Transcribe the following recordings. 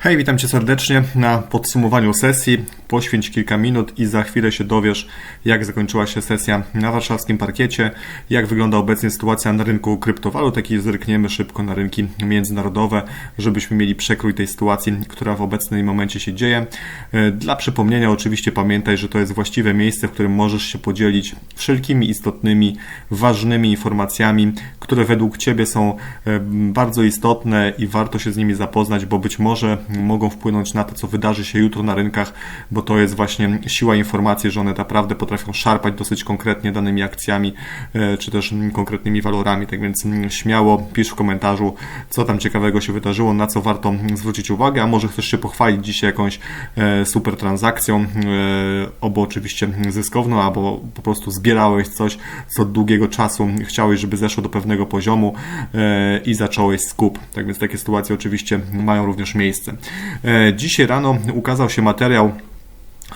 Hej, witam Cię serdecznie na podsumowaniu sesji. Poświęć kilka minut i za chwilę się dowiesz, jak zakończyła się sesja na warszawskim parkiecie, jak wygląda obecnie sytuacja na rynku kryptowalut, jak i zerkniemy szybko na rynki międzynarodowe, żebyśmy mieli przekrój tej sytuacji, która w obecnym momencie się dzieje. E, dla przypomnienia, oczywiście pamiętaj, że to jest właściwe miejsce, w którym możesz się podzielić wszelkimi istotnymi, ważnymi informacjami, które według Ciebie są e, bardzo istotne i warto się z nimi zapoznać, bo być może mogą wpłynąć na to, co wydarzy się jutro na rynkach, bo to jest właśnie siła informacji, że one naprawdę potrafią szarpać dosyć konkretnie danymi akcjami, e, czy też konkretnymi walorami. Tak więc śmiało pisz w komentarzu, co tam ciekawego się wydarzyło, na co warto zwrócić uwagę, a może chcesz się pochwalić dzisiaj jakąś e, super transakcją, albo oczywiście zyskowną, albo po prostu zbierałeś coś, co od długiego czasu chciałeś, żeby zeszło do pewnego poziomu e, i zacząłeś skup. Tak więc takie sytuacje oczywiście mają również miejsce. E, dzisiaj rano ukazał się materiał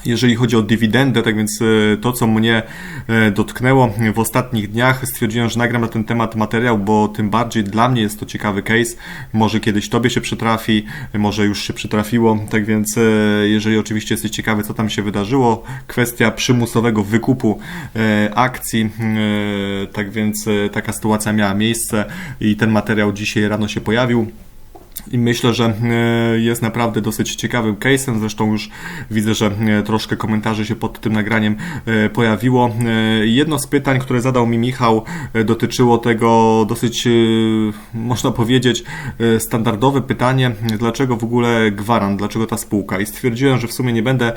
jeżeli chodzi o dywidendę, tak więc e, to, co mnie e, dotknęło w ostatnich dniach, stwierdziłem, że nagram na ten temat materiał, bo tym bardziej dla mnie jest to ciekawy case. Może kiedyś Tobie się przytrafi, może już się przytrafiło, tak więc jeżeli oczywiście jesteś ciekawy, co tam się wydarzyło, kwestia przymusowego wykupu akcji, tak więc taka sytuacja miała miejsce i ten materiał dzisiaj rano się pojawił. I myślę, że e, jest naprawdę dosyć ciekawym case'em. Zresztą już widzę, że e, troszkę komentarzy się pod tym nagraniem e, pojawiło. Jedno z pytań, które zadał mi Michał, dotyczyło tego dosyć, można powiedzieć, standardowe pytanie, dlaczego w ogóle gwarant, dlaczego ta spółka. I stwierdziłem, że w sumie nie będę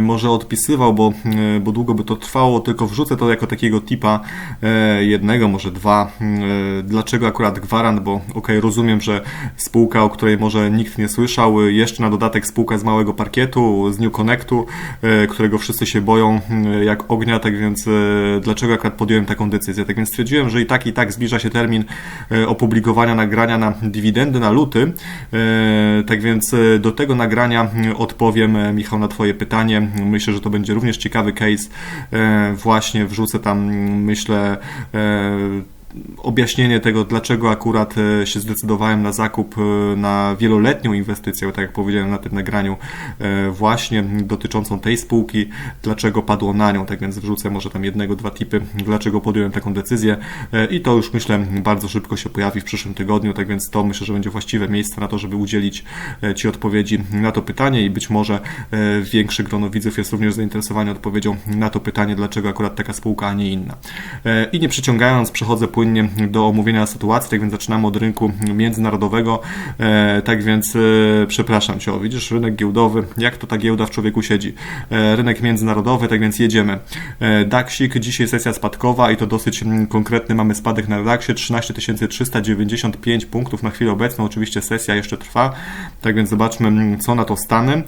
może odpisywał, bo, bo długo by to trwało, tylko wrzucę to jako takiego tipa jednego, może dwa. Dlaczego akurat gwarant, bo ok, rozumiem, że spółka, o której może nikt nie słyszał, jeszcze na dodatek spółka z małego parkietu, z New Connectu, e, którego wszyscy się boją e, jak ognia, tak więc e, dlaczego akurat podjąłem taką decyzję? Tak więc stwierdziłem, że i tak i tak zbliża się termin opublikowania nagrania na dywidendy na luty, tak więc do tego nagrania odpowiem Michał na Twoje pytanie. Myślę, że to będzie również ciekawy case. Właśnie wrzucę tam, myślę, objaśnienie tego, dlaczego akurat e, się zdecydowałem na zakup e, na wieloletnią inwestycję, tak jak powiedziałem na tym nagraniu, e, właśnie dotyczącą tej spółki, dlaczego padło na nią. Tak więc wrzucę może tam jednego, dwa tipy, dlaczego podjąłem taką decyzję i to już myślę bardzo szybko się pojawi w przyszłym tygodniu, tak więc to myślę, że będzie właściwe miejsce na to, żeby udzielić Ci odpowiedzi na to pytanie i być może większe grono widzów jest również zainteresowane odpowiedzią na to pytanie, dlaczego akurat taka spółka, a nie inna. I nie przyciągając, przechodzę płynnie płynnie do omówienia sytuacji, tak więc zaczynamy od rynku międzynarodowego. E, tak więc e, przepraszam Cię, o, widzisz, rynek giełdowy, jak to ta giełda w człowieku siedzi. E, rynek międzynarodowy, tak więc jedziemy. DAXik, dzisiaj sesja spadkowa i to dosyć mm, konkretny mamy spadek na DAXie, 13 395 punktów na chwilę obecną, oczywiście sesja jeszcze trwa, tak więc zobaczmy mm, co na to Stany.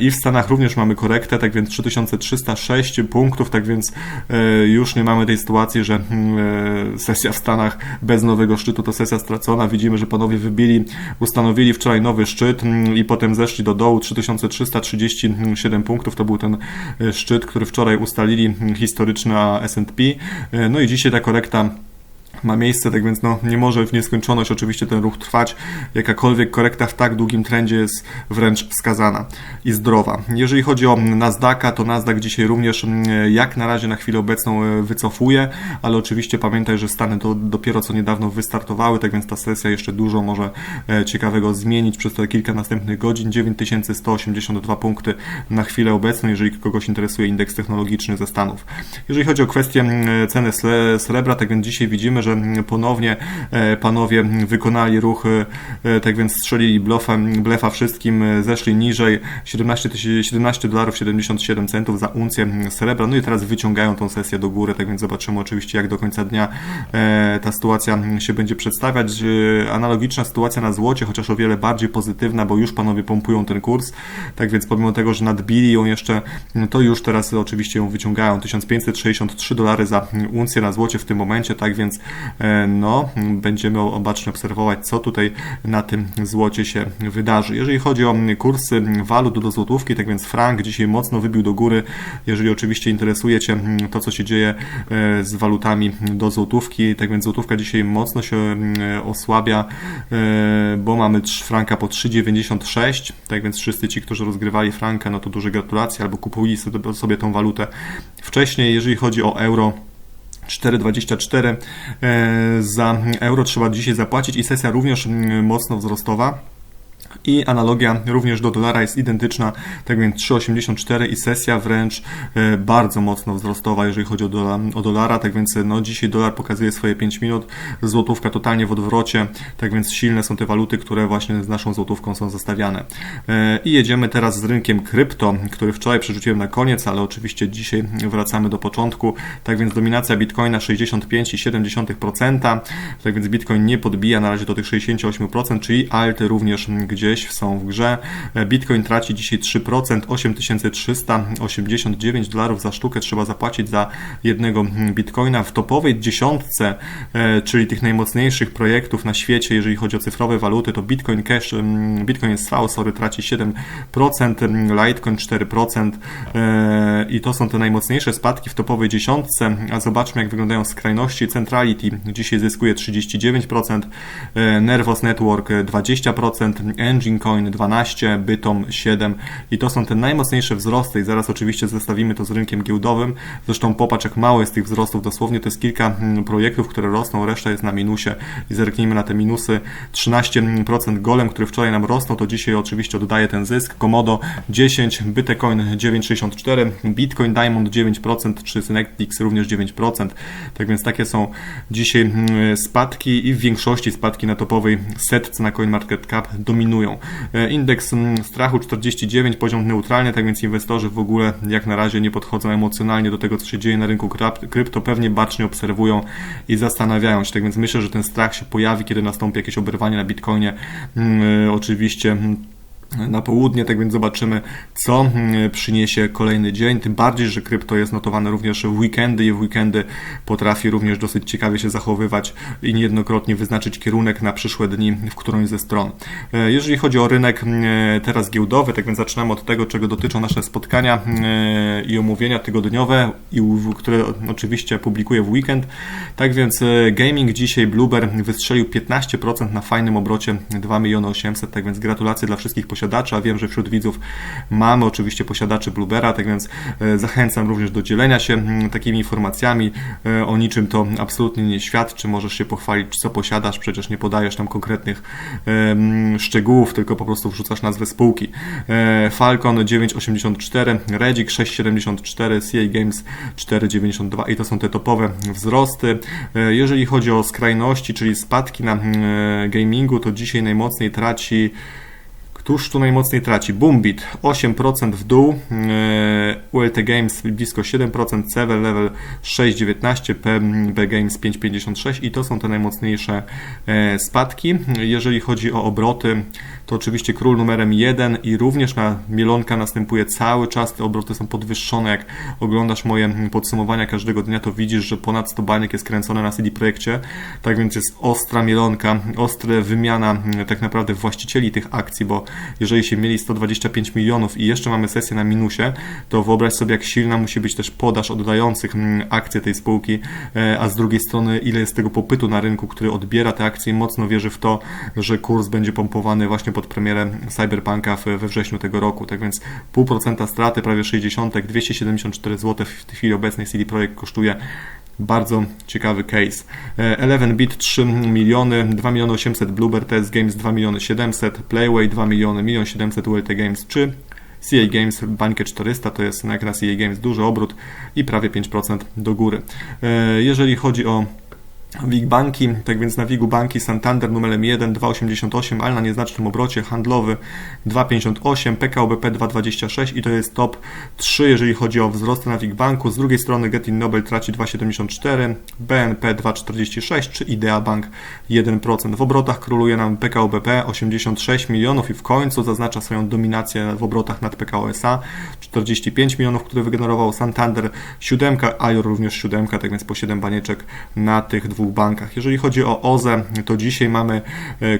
I w Stanach również mamy korektę, tak więc 3306 punktów, tak więc już nie mamy tej sytuacji, że mm, sesja sesja w Stanach bez nowego szczytu to sesja stracona. Widzimy, że panowie wybili, ustanowili wczoraj nowy szczyt mm, i potem zeszli do dołu 3337 punktów. To był ten e, szczyt, który wczoraj ustalili mm, historyczna S&P. E, no i dzisiaj ta korekta ma miejsce, tak więc no, nie może w nieskończoność oczywiście ten ruch trwać. Jakakolwiek korekta w tak długim trendzie jest wręcz wskazana i zdrowa. Jeżeli chodzi o Nasdaqa, to Nasdaq dzisiaj również mm, jak na razie na chwilę obecną e, wycofuje, ale oczywiście pamiętaj, że Stany to dopiero co niedawno wystartowały, tak więc ta sesja jeszcze dużo może e, ciekawego zmienić przez te kilka następnych godzin. 9182 punkty na chwilę obecną, jeżeli kogoś interesuje indeks technologiczny ze Stanów. Jeżeli chodzi o kwestię mm, ceny srebra, tak więc dzisiaj widzimy, że ponownie e, panowie wykonali ruch, e, tak więc strzelili blefa, blefa wszystkim, e, zeszli niżej. 17, 17 dolarów 77 centów za uncję srebra, no i teraz wyciągają tą sesję do góry, tak więc zobaczymy oczywiście jak do końca dnia ta sytuacja się będzie przedstawiać. Analogiczna sytuacja na złocie, chociaż o wiele bardziej pozytywna, bo już panowie pompują ten kurs, tak więc pomimo tego, że nadbili ją jeszcze, to już teraz oczywiście ją wyciągają, 1563 dolary za uncję na złocie w tym momencie, tak więc no, będziemy obacznie obserwować, co tutaj na tym złocie się wydarzy. Jeżeli chodzi o kursy walut do złotówki, tak więc frank dzisiaj mocno wybił do góry. Jeżeli oczywiście interesuje Cię to, co się dzieje e, z walutami do złotówki, tak więc złotówka dzisiaj mocno się osłabia, bo mamy franka po 3,96, tak więc wszyscy ci, którzy rozgrywali franka, no to duże gratulacje, albo kupuli sobie tą walutę wcześniej. Jeżeli chodzi o euro, 4,24 e, za euro trzeba dzisiaj zapłacić i sesja również mocno wzrostowa i analogia również do dolara jest identyczna, tak więc 3,84 i sesja wręcz e, bardzo mocno wzrostowa, jeżeli chodzi o, dola, o dolara, tak więc no, dzisiaj dolar pokazuje swoje 5 minut, złotówka totalnie w odwrocie, tak więc silne są te waluty, które właśnie z naszą złotówką są zestawiane. E, I jedziemy teraz z rynkiem krypto, który wczoraj przerzuciłem na koniec, ale oczywiście dzisiaj wracamy do początku, tak więc dominacja Bitcoina 65,7%, tak więc Bitcoin nie podbija na razie do tych 68%, czyli alty również gdzieś gdzieś są w grze. Bitcoin traci dzisiaj 3%, 8389 dolarów za sztukę trzeba zapłacić za jednego bitcoina. W topowej dziesiątce, e, czyli tych najmocniejszych projektów na świecie, jeżeli chodzi o cyfrowe waluty, to Bitcoin Cash, Bitcoin SV, sorry, traci 7%, Litecoin 4% e, i to są te najmocniejsze spadki w topowej dziesiątce, a zobaczmy jak wyglądają skrajności. Centrality dzisiaj zyskuje 39%, e, Nervos Network 20%, Engine Coin 12, Bytom 7 i to są te najmocniejsze wzrosty i zaraz oczywiście zestawimy to z rynkiem giełdowym. Zresztą popatrz jak mało jest tych wzrostów, dosłownie to jest kilka mm, projektów, które rosną, reszta jest na minusie i zerknijmy na te minusy. 13% golem, który wczoraj nam rosnął, to dzisiaj oczywiście oddaje ten zysk. Komodo 10, Bitcoin 9,64, Bitcoin Diamond 9%, czy Synectics również 9%. Tak więc takie są dzisiaj mm, spadki i w większości spadki na topowej setce na CoinMarketCap dominują. E, indeks mm, strachu 49, poziom neutralny, tak więc inwestorzy w ogóle jak na razie nie podchodzą emocjonalnie do tego, co się dzieje na rynku krypto, pewnie bacznie obserwują i zastanawiają się. Tak więc myślę, że ten strach się pojawi, kiedy nastąpi jakieś oberwanie na Bitcoinie. Mm, e, oczywiście mm, na południe, tak więc zobaczymy, co mm, przyniesie kolejny dzień. Tym bardziej, że krypto jest notowane również w weekendy i w weekendy potrafi również dosyć ciekawie się zachowywać i niejednokrotnie wyznaczyć kierunek na przyszłe dni w którąś ze stron. E, jeżeli chodzi o rynek mm, teraz giełdowy, tak więc zaczynamy od tego, czego dotyczą nasze spotkania mm, i omówienia tygodniowe, które oczywiście publikuję w weekend. Tak więc e, gaming dzisiaj Blueber wystrzelił 15% na fajnym obrocie 2 miliony 800, tak więc gratulacje dla wszystkich posiadaczy posiadacza. Wiem, że wśród widzów mamy oczywiście posiadaczy Bluebera, tak więc e, zachęcam również do dzielenia się mm, takimi informacjami. E, o niczym to absolutnie nie świadczy. Możesz się pochwalić, co posiadasz, przecież nie podajesz tam konkretnych mm, szczegółów, tylko po prostu wrzucasz nazwę spółki. E, Falcon 9,84, Regic 6,74, CA Games 4,92 i to są te topowe wzrosty. Jeżeli chodzi o skrajności, czyli spadki na mm, gamingu, to dzisiaj najmocniej traci Któż tu najmocniej traci? Boombit 8% w dół, e, ULT Games blisko 7%, Sever Level 6,19%, PB Games 5,56% i to są te najmocniejsze e, spadki. Jeżeli chodzi o obroty, to oczywiście król numerem 1 i również na Mielonka następuje cały czas, te obroty są podwyższone. Jak oglądasz moje podsumowania każdego dnia, to widzisz, że ponad 100 baniek jest kręcone na CD Projekcie, tak więc jest ostra Mielonka, ostra wymiana tak naprawdę właścicieli tych akcji, bo jeżeli się mieli 125 milionów i jeszcze mamy sesję na minusie, to wyobraź sobie, jak silna musi być też podaż oddających akcje tej spółki, e, a z drugiej strony, ile jest tego popytu na rynku, który odbiera te akcje i mocno wierzy w to, że kurs będzie pompowany właśnie pod premierę Cyberpunka we wrześniu tego roku. Tak więc 0,5% straty, prawie 60, 274 zł w chwili obecnej CD Projekt kosztuje bardzo ciekawy case. 11bit 3 miliony, 2 miliony 800 Bluebird Test Games 2 miliony 700, Playway 2 miliony, 1 700 ULT Games czy CA Games Bankie 400 to jest na CA Games duży obrót i prawie 5% do góry. E, jeżeli chodzi o WIG Banki, tak więc na WIGu Banki Santander numerem 1 2,88, ale na nieznacznym obrocie handlowy 2,58, PKO BP 2,26 i to jest top 3, jeżeli chodzi o wzrosty na WIG Banku. Z drugiej strony Getin Nobel traci 2,74, BNP 2,46 czy Idea Bank 1%. W obrotach króluje nam PKO BP 86 milionów i w końcu zaznacza swoją dominację w obrotach nad PKO SA 45 milionów, które wygenerował Santander, 7, Ajor również 7, tak więc po 7 banieczek na tych dwóch dwóch bankach. Jeżeli chodzi o OZE, to dzisiaj mamy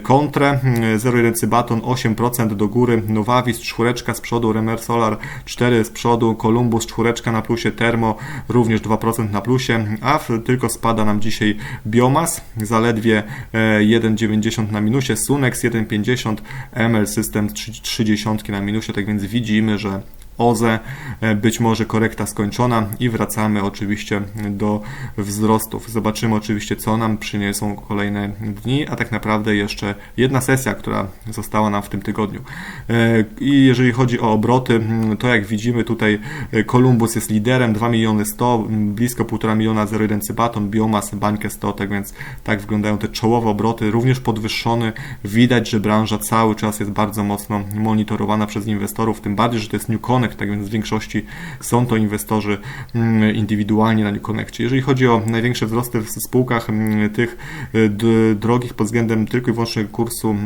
kontrę 0,1 Cybaton 8% do góry, Nowavis czwóreczka z przodu, Remer Solar 4 z przodu, Columbus czwóreczka na plusie, Termo również 2% na plusie, a tylko spada nam dzisiaj Biomas, zaledwie 1,90 na minusie, Sunex 1,50, ML System 3,30 na minusie, tak więc widzimy, że OZE, e, być może korekta skończona i wracamy oczywiście do wzrostów. Zobaczymy oczywiście, co nam przyniosą kolejne dni, a tak naprawdę jeszcze jedna sesja, która została nam w tym tygodniu. E, I jeżeli chodzi o obroty, to jak widzimy tutaj Columbus jest liderem, 2 miliony 100, blisko 1,5 miliona 0,1 Cybaton, Biomas, Bańkę 100, tak więc tak wyglądają te czołowe obroty, również podwyższony. Widać, że branża cały czas jest bardzo mocno monitorowana przez inwestorów, tym bardziej, że to jest New Connect, tak więc w większości są to inwestorzy mm, indywidualnie na New Connectie. Jeżeli chodzi o największe wzrosty w spółkach mm, tych y, drogich pod względem tylko i wyłącznie kursu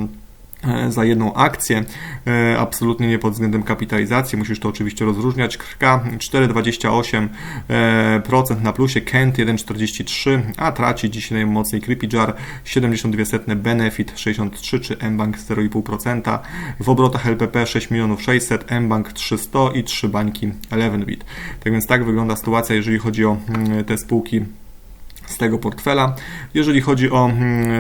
za jedną akcję, e, absolutnie nie pod względem kapitalizacji, musisz to oczywiście rozróżniać. Krka 4,28% e, na plusie, Kent 1,43, a traci dzisiaj najmocniej Creepyjar 72 Benefit 63 czy mBank 0,5%. W obrotach LPP 6 milionów 600, mBank 300 i 3 bańki 11bit. Tak więc tak wygląda sytuacja, jeżeli chodzi o mm, te spółki z tego portfela. Jeżeli chodzi o mm,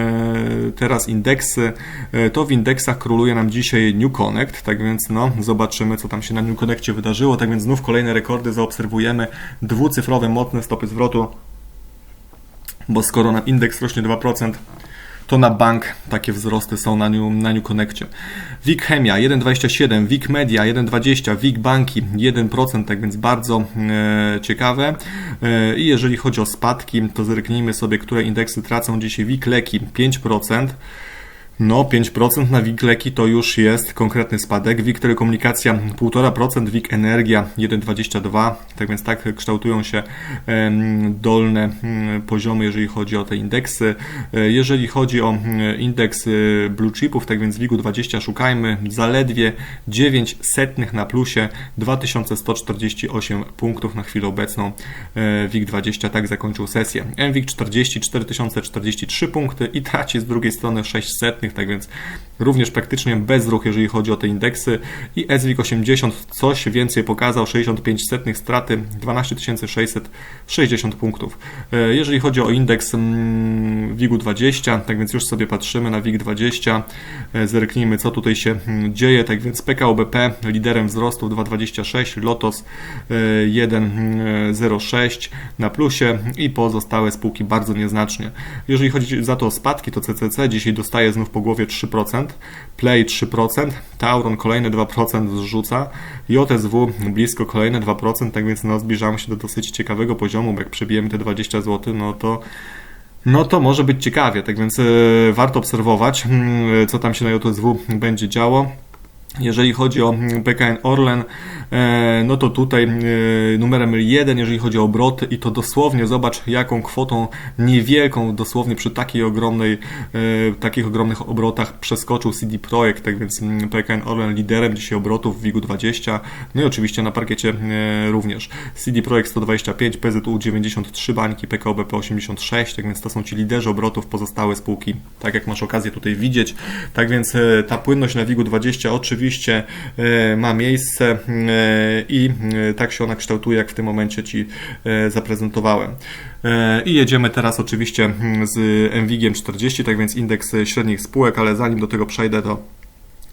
e, teraz indeksy, e, to w indeksach króluje nam dzisiaj New Connect, tak więc no, zobaczymy, co tam się na New Connectie wydarzyło. Tak więc znów kolejne rekordy zaobserwujemy, dwucyfrowe, mocne stopy zwrotu, bo skoro nam indeks rośnie 2%, to na bank takie wzrosty są na New, na New Connectie. WIG Chemia 1,27, WIG Media 1,20, WIG Banki 1%, tak więc bardzo e, ciekawe. E, I jeżeli chodzi o spadki, to zerknijmy sobie, które indeksy tracą dzisiaj. WIG Leki 5%. No, 5% na WIG leki to już jest konkretny spadek. WIG telekomunikacja 1,5%, WIG energia 1,22%. Tak więc tak kształtują się dolne mm, poziomy, jeżeli chodzi o te indeksy. E, jeżeli chodzi o mm, indeks y, blue chipów, tak więc WIG-u 20 szukajmy zaledwie 9 setnych na plusie, 2148 punktów na chwilę obecną. E, WIG 20 tak zakończył sesję. MWIG 40 4043 punkty i traci z drugiej strony 6 setnych tak więc również praktycznie bez ruch, jeżeli chodzi o te indeksy. I SWIG 80 coś więcej pokazał, 65 setnych straty, 12 660 punktów. E, jeżeli chodzi o indeks mm, WIG-u 20, tak więc już sobie patrzymy na WIG 20, e, zerknijmy co tutaj się mm, dzieje, tak więc PKO BP liderem wzrostu 2,26, Lotos 1,06 e, na plusie i pozostałe spółki bardzo nieznacznie. Jeżeli chodzi za to o spadki, to CCC dzisiaj dostaje znów po głowie 3%, Play 3%, Tauron kolejne 2% zrzuca, JSW blisko kolejne 2%, tak więc no, zbliżamy się do dosyć ciekawego poziomu, jak przebijemy te 20 zł, no to no to może być ciekawie, tak więc e, warto obserwować, mm, co tam się na JSW będzie działo. Jeżeli chodzi o PKN Orlen, e, no to tutaj e, numerem jeden, jeżeli chodzi o obroty i to dosłownie zobacz jaką kwotą niewielką, dosłownie przy takiej ogromnej, e, takich ogromnych obrotach przeskoczył CD Projekt, tak więc PKN Orlen liderem dzisiaj obrotów w WIG-20, no i oczywiście na parkiecie również. CD Projekt 125, PZU 93 bańki, PKO BP 86, tak więc to są ci liderzy obrotów, pozostałe spółki, tak jak masz okazję tutaj widzieć, tak więc ta płynność na WIG-20 oczywiście e, ma miejsce e, i e, tak się ona kształtuje, jak w tym momencie Ci zaprezentowałem. I jedziemy teraz oczywiście z NVIGiem 40, tak więc indeks średnich spółek, ale zanim do tego przejdę, to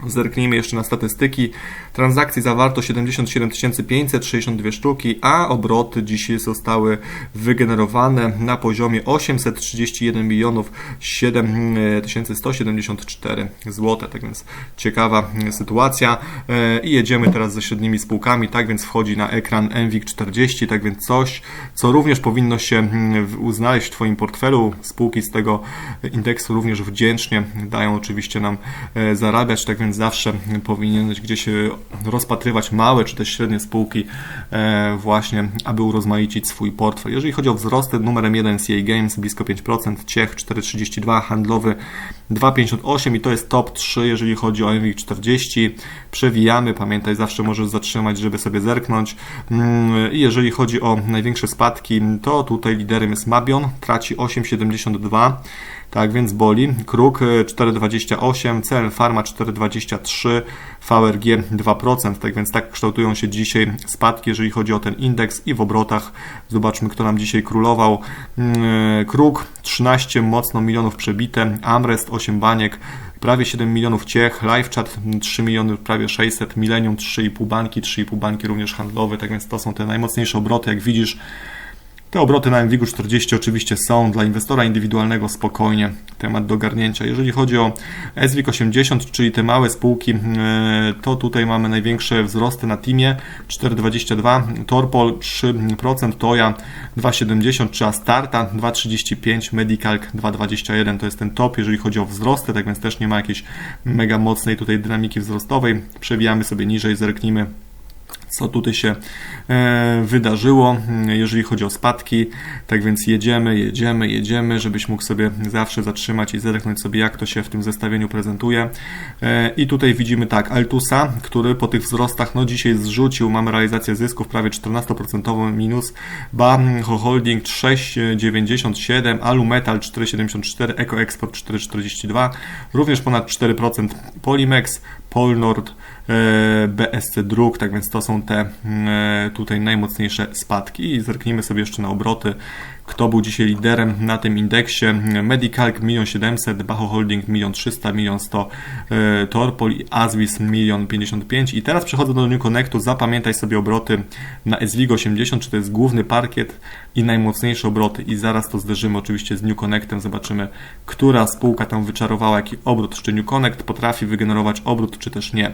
Zerknijmy jeszcze na statystyki. Transakcji zawarto 77 562 sztuki, a obroty dzisiaj zostały wygenerowane na poziomie 831 milionów 7174 zł. Tak więc ciekawa sytuacja. E, I jedziemy teraz ze średnimi spółkami. Tak więc wchodzi na ekran NVIG 40, tak więc coś, co również powinno się mm, znaleźć w Twoim portfelu. Spółki z tego indeksu również wdzięcznie dają oczywiście nam e, zarabiać, tak więc więc zawsze powinieneś gdzieś rozpatrywać małe czy też średnie spółki właśnie, aby urozmaicić swój portfel. Jeżeli chodzi o wzrosty, numerem 1 CA Games blisko 5%, Ciech 4,32, handlowy 2,58 i to jest top 3, jeżeli chodzi o MWIG 40. Przewijamy, pamiętaj, zawsze możesz zatrzymać, żeby sobie zerknąć. Mm, I jeżeli chodzi o największe spadki, to tutaj liderem jest Mabion, traci 8,72. Tak więc boli. Kruk 4,28, CL Pharma 4,23, VRG 2%. Tak więc tak kształtują się dzisiaj spadki, jeżeli chodzi o ten indeks i w obrotach. Zobaczmy, kto nam dzisiaj królował. Mm, Kruk 13 mocno milionów przebite, Amrest 8 baniek, prawie 7 milionów Ciech, LiveChat 3 miliony, prawie 600, Millennium 3,5 banki, 3,5 banki również handlowe, tak więc to są te najmocniejsze obroty, jak widzisz. Te obroty na MWIG 40 oczywiście są dla inwestora indywidualnego spokojnie temat do garnięcia. Jeżeli chodzi o SWIG 80, czyli te małe spółki, e, to tutaj mamy największe wzrosty na Teamie 4,22, Torpol 3%, Toja 2,70 czy Astarta 2,35, Medicalc 2,21 to jest ten top, jeżeli chodzi o wzrosty, tak więc też nie ma jakiejś mega mocnej tutaj dynamiki wzrostowej. Przewijamy sobie niżej, zerknijmy co tutaj się e, wydarzyło, jeżeli chodzi o spadki. Tak więc jedziemy, jedziemy, jedziemy, żebyś mógł sobie zawsze zatrzymać i zerknąć sobie, jak to się w tym zestawieniu prezentuje. E, I tutaj widzimy tak, Altusa, który po tych wzrostach, no dzisiaj zrzucił, mamy realizację zysków prawie 14% minus, Banho Holding 6,97, Alumetal 4,74, EcoExport 4,42, również ponad 4% Polimex, Polnord, e, BSC Druk, tak więc to są te e, tutaj najmocniejsze spadki. I zerknijmy sobie jeszcze na obroty kto był dzisiaj liderem na tym indeksie. Medicalc 1 700 Bacho Holding 1 300 1 100 Torpol i Aswis 1 55 i teraz przechodzę do New Connectu, zapamiętaj sobie obroty na SWIG 80, czy to jest główny parkiet i najmocniejsze obroty. I zaraz to zderzymy oczywiście z New Connectem, zobaczymy, która spółka tam wyczarowała jaki obrót, czy New Connect potrafi wygenerować obrót, czy też nie.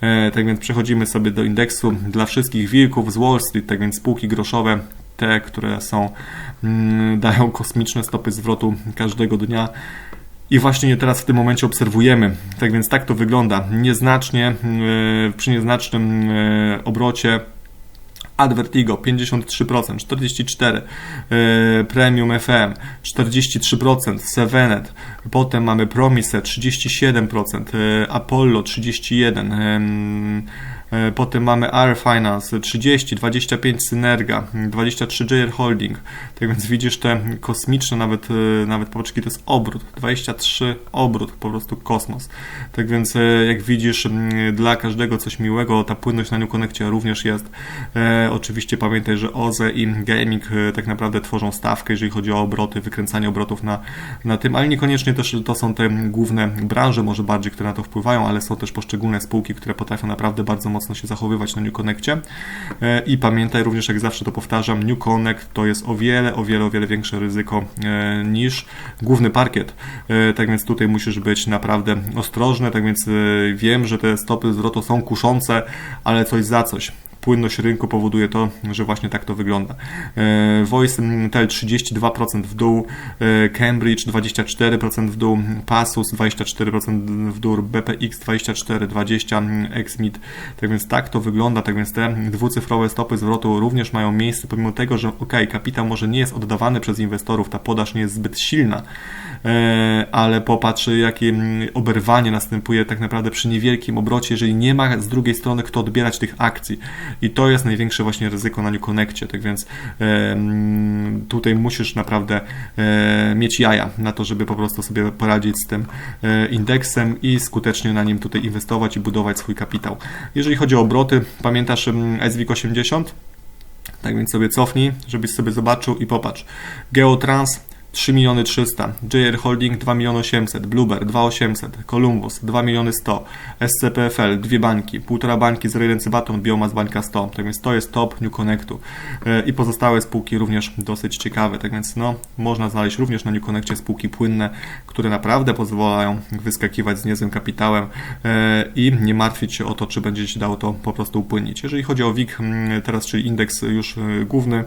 E, tak więc przechodzimy sobie do indeksu. Dla wszystkich wilków z Wall Street, tak więc spółki groszowe te, które są, dają kosmiczne stopy zwrotu każdego dnia. I właśnie teraz w tym momencie obserwujemy. Tak więc tak to wygląda. Nieznacznie, mm, przy nieznacznym mm, obrocie Advertigo 53%, 44%, Premium FM 43%, Sevenet, potem mamy Promise 37%, Apollo 31%, E, potem mamy R Finance 30, 25 Synerga, 23 JR Holding. Tak więc widzisz te kosmiczne nawet, e, nawet popatrzki, to jest obrót. 23 obrót, po prostu kosmos. Tak więc e, jak widzisz, dla każdego coś miłego, ta płynność na New Connectie również jest. E, oczywiście pamiętaj, że OZE i gaming tak naprawdę tworzą stawkę, jeżeli chodzi o obroty, wykręcanie obrotów na, na tym, ale niekoniecznie też to są te główne branże, może bardziej, które na to wpływają, ale są też poszczególne spółki, które potrafią naprawdę bardzo mocno mocno się zachowywać na New Connectie. E, I pamiętaj również, jak zawsze to powtarzam, New Connect to jest o wiele, o wiele, o wiele większe ryzyko e, niż główny parkiet. E, tak więc tutaj musisz być naprawdę ostrożny. Tak więc wiem, że te stopy zwrotu są kuszące, ale coś za coś płynność rynku powoduje to, że właśnie tak to wygląda. E, Voice Tel 32% w dół, e, Cambridge 24% w dół, Passus 24% w dół, BPX 24, 20, XMIT. Tak więc tak to wygląda, tak więc te dwucyfrowe stopy zwrotu również mają miejsce, pomimo tego, że ok, kapitał może nie jest oddawany przez inwestorów, ta podaż nie jest zbyt silna, e, ale popatrz, jakie oberwanie następuje tak naprawdę przy niewielkim obrocie, jeżeli nie ma z drugiej strony kto odbierać tych akcji. I to jest największe właśnie ryzyko na New Connectie, tak więc tutaj musisz naprawdę mieć jaja na to, żeby po prostu sobie poradzić z tym e, indeksem i skutecznie na nim tutaj inwestować i budować swój kapitał. Jeżeli chodzi o obroty, pamiętasz SWIG 80? Tak więc sobie cofnij, żebyś sobie zobaczył i popatrz. Geotrans 3 miliony 300, JR Holding 2 miliony 800, Bluebird 2 800, Columbus 2 miliony 100, SCPFL dwie bańki, półtora bańki z rejrency Baton, Biomas bańka 100, tak więc to jest top New Connectu. E, i pozostałe spółki również dosyć ciekawe, tak więc no, można znaleźć również na New Connectie spółki płynne, które naprawdę pozwalają wyskakiwać z niezłym kapitałem e, i nie martwić się o to, czy będzie się dało to po prostu upłynnić. Jeżeli chodzi o WIG, mm, teraz czyli indeks już e, główny,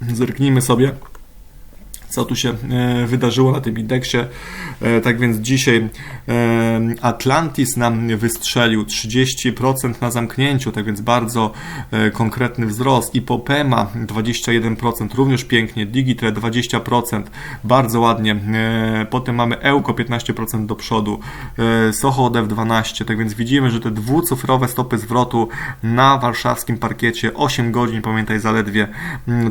zerknijmy sobie co tu się e, wydarzyło na tym indeksie. E, tak więc dzisiaj e, Atlantis nam wystrzelił 30% na zamknięciu, tak więc bardzo konkretny wzrost. I Popema 21%, również pięknie. Digitrade 20%, bardzo ładnie. Potem mamy Ełko 15% do przodu, Soho Dev 12%, tak więc widzimy, że te dwucyfrowe stopy zwrotu na warszawskim parkiecie 8 godzin, pamiętaj, zaledwie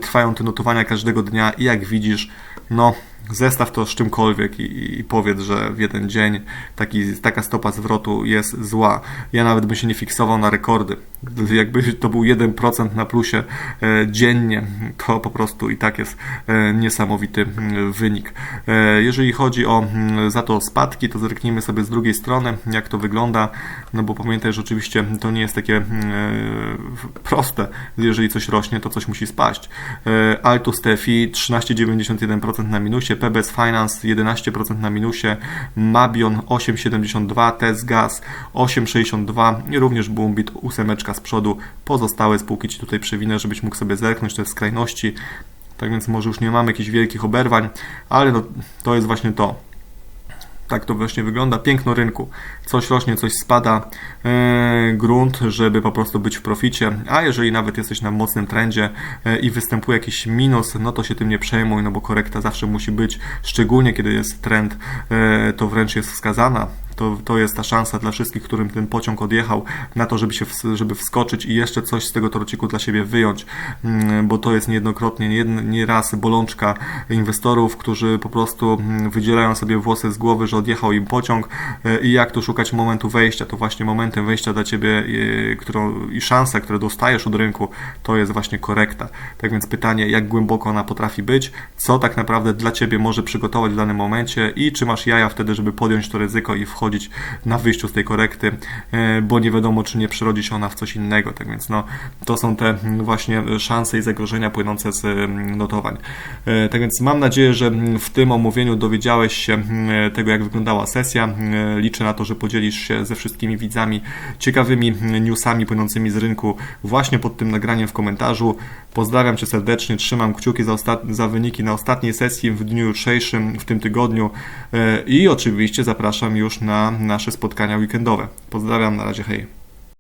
trwają te notowania każdego dnia i jak widzisz, no zestaw to z czymkolwiek i, i, powiedz, że w jeden dzień taki, taka stopa zwrotu jest zła. Ja nawet bym się nie fiksował na rekordy. Jakby to był 1% na plusie e, dziennie, to po prostu i tak jest e, niesamowity wynik. E, jeżeli chodzi o za to spadki, to zerknijmy sobie z drugiej strony, jak to wygląda, no bo pamiętaj, że oczywiście to nie jest takie e, proste. Jeżeli coś rośnie, to coś musi spaść. E, Altus TFI 13,91% na minusie, PBS Finance 11% na minusie, Mabion 8,72, Tesgas 8,62 i również Boombit 8 z przodu. Pozostałe spółki Ci tutaj przewinę, żebyś mógł sobie zerknąć te skrajności. Tak więc może już nie mamy jakichś wielkich oberwań, ale no, to jest właśnie to tak to właśnie wygląda. Piękno rynku. Coś rośnie, coś spada. E, grunt, żeby po prostu być w proficie. A jeżeli nawet jesteś na mocnym trendzie e, i występuje jakiś minus, no to się tym nie przejmuj, no bo korekta zawsze musi być. Szczególnie kiedy jest trend, e, to wręcz jest wskazana to, to jest ta szansa dla wszystkich, którym ten pociąg odjechał, na to, żeby, się, żeby wskoczyć i jeszcze coś z tego torciku dla siebie wyjąć, mm, bo to jest niejednokrotnie, nie, nie raz bolączka inwestorów, którzy po prostu mm, wydzielają sobie włosy z głowy, że odjechał im pociąg. E, i jak tu szukać momentu wejścia, to właśnie momentem wejścia dla Ciebie e, którą, i szansa, które dostajesz od rynku, to jest właśnie korekta. Tak więc pytanie, jak głęboko ona potrafi być, co tak naprawdę dla Ciebie może przygotować w danym momencie? I czy masz jaja wtedy, żeby podjąć to ryzyko i wchodzić na wyjściu z tej korekty, e, bo nie wiadomo, czy nie przerodzi się ona w coś innego. Tak więc no, to są te właśnie szanse i zagrożenia płynące z mm, notowań. E, tak więc mam nadzieję, że w tym omówieniu dowiedziałeś się mm, tego, jak wyglądała sesja. E, liczę na to, że podzielisz się ze wszystkimi widzami ciekawymi newsami płynącymi z rynku właśnie pod tym nagraniem w komentarzu. Pozdrawiam Cię serdecznie, trzymam kciuki za, za wyniki na ostatniej sesji w dniu jutrzejszym, w tym tygodniu i oczywiście zapraszam już na nasze spotkania weekendowe. Pozdrawiam, na razie, hej.